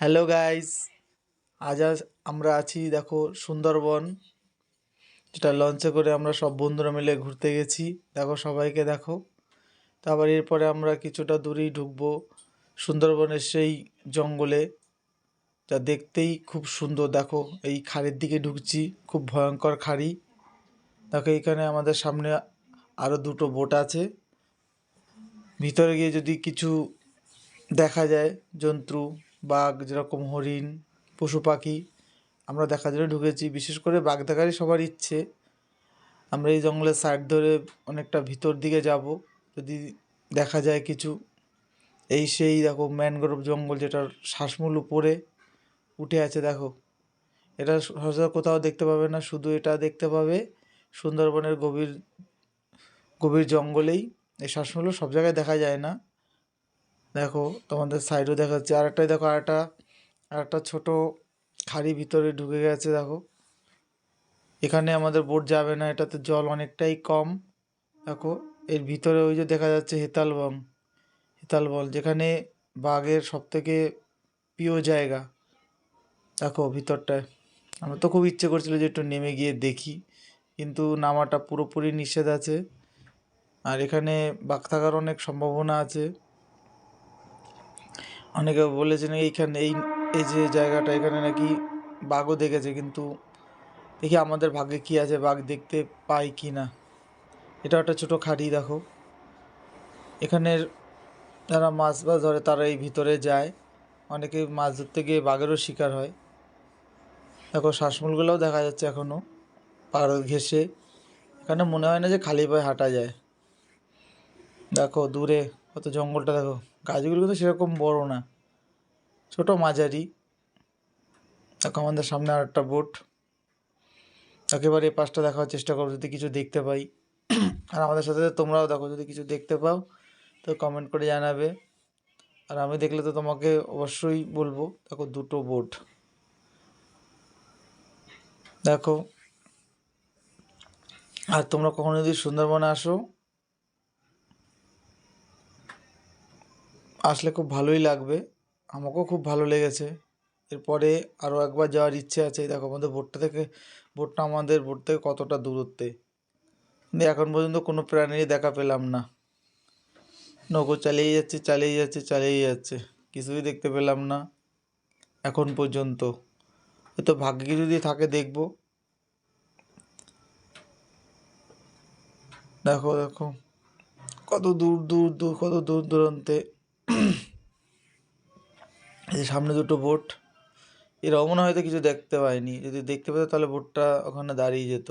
Hello guys আজ আমরা আছি, দেখো, সুন্দরবন, যেটা লঞ্চে করে আমরা সব বন্ধুরা মিলে ঘুরতে গেছি। দেখো, সবাইকে দেখো। তারপর এরপরে আমরা কিছুটা দূরেই ঢুকবো, সুন্দরবনের সেই জঙ্গলে, যা দেখতেই খুব সুন্দর। দেখো, এই খাড়ির দিকে ঢুকছি, খুব ভয়ঙ্কর খাড়ি। দেখো, এখানে আমাদের সামনে আরও দুটো বোট আছে। ভিতরে গিয়ে যদি কিছু দেখা যায়, জন্তু বাঘ, যেরকম হরিণ, পশু পাখি আমরা দেখার জন্য ঢুকেছি। বিশেষ করে বাঘ দেখারই সবার ইচ্ছে। আমরা এই জঙ্গলের সাইড ধরে অনেকটা ভিতর দিকে যাব। যদি দেখা যায় কিছু, এই সেই দেখো ম্যানগ্রোভ জঙ্গল যেটার শ্বাসমূল উপরে উঠে আছে, দেখো। এটা সচরাচর কোথাও দেখতে পাবে না, শুধু এটা দেখতে পাবে সুন্দরবনের গভীর গভীর জঙ্গলেই। এই শ্বাসমূল সব জায়গায় দেখা যায় না। দেখো, তোমাদের সাইডও দেখা যাচ্ছে আর একটা দেখো আর একটা আর একটা ছোটো খাড়ি ভিতরে ঢুকে গেছে, দেখো। এখানে আমাদের বোট যাবে না, এটাতে জল অনেকটাই কম। দেখো, এর ভিতরে ওই যে দেখা যাচ্ছে হেতাল বন, হেতাল বল যেখানে বাঘের সব থেকে প্রিয় জায়গা। দেখো, ভিতরটায়। আমার তো খুব ইচ্ছে করছিল যে একটু নেমে গিয়ে দেখি, কিন্তু নামাটা পুরোপুরি নিষেধ আছে। আর এখানে বাঘ থাকার অনেক সম্ভাবনা আছে। অনেকে বলেছেন এইখানে, এই এই যে জায়গাটা এখানে নাকি বাঘও দেখেছে, কিন্তু দেখি আমাদের ভাগ্যে কী আছে, বাঘ দেখতে পাই কি না এটা একটা ছোটো খাড়ি দেখো। এখানের যারা মাছ বাছ ধরে তারা এই ভিতরে যায়। অনেকে মাছ ধরতে গিয়ে বাঘেরও শিকার হয়। দেখো শ্বাসমূলগুলোও দেখা যাচ্ছে এখনও পাড় ঘেসে এখানে মনে হয় না যে খালি পায়ে হাঁটা যায়। দেখো দূরে কত জঙ্গলটা দেখো। গাছগুলো কিন্তু সেরকম বড় না। ছোট মাঝারি। দেখো আমাদের সামনে আর একটা বোট। একেবারে এই পাশটা দেখার চেষ্টা করো, যদি কিছু দেখতে পাই। আর আমাদের সাথে তোমরাও দেখো, যদি কিছু দেখতে পাও, তো কমেন্ট করে জানাবে। আর আমি দেখলে তো তোমাকে অবশ্যই বলব, দেখো দুটো বোট। দেখো। আর তোমরা কখনো যদি সুন্দরবনে আসো আসলে খুব ভালোই লাগবে। আমাকেও খুব ভালো লেগেছে। এরপরে আরও একবার যাওয়ার ইচ্ছে আছে। দেখো আমাদের বোটটা থেকে, বোটটা আমাদের, বোট থেকে কতটা দূরত্বে? এখন পর্যন্ত কোনো প্রাণীরই দেখা পেলাম না। নৌকো চালিয়ে যাচ্ছে চালিয়ে যাচ্ছে চালিয়ে যাচ্ছে। কিছুই দেখতে পেলাম না এখন পর্যন্ত। হয়তো ভাগ্যে যদি থাকে দেখব। দেখো দেখো। কত দূর দূর দূর, কত দূর দূরান্তে এই সামনে দুটো বোট এরাও মনে হয়তো কিছু দেখতে পায়নি যদি দেখতে পেতো তাহলে বোটটা ওখানে দাঁড়িয়ে যেত।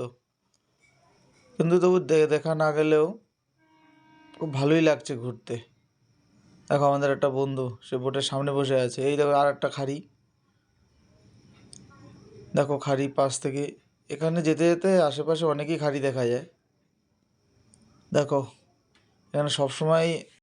কিন্তু তবু দেখা না গেলেও খুব ভালোই লাগছে ঘুরতে। দেখো আমাদের একটা বন্ধু, সে বোটের সামনে বসে আছে। এই দেখো আর একটা খাড়ি। দেখো খাড়ি পাশ থেকে, এখানে যেতে যেতে আশেপাশে অনেকই খাড়ি দেখা যায়। দেখো, এখানে সবসময়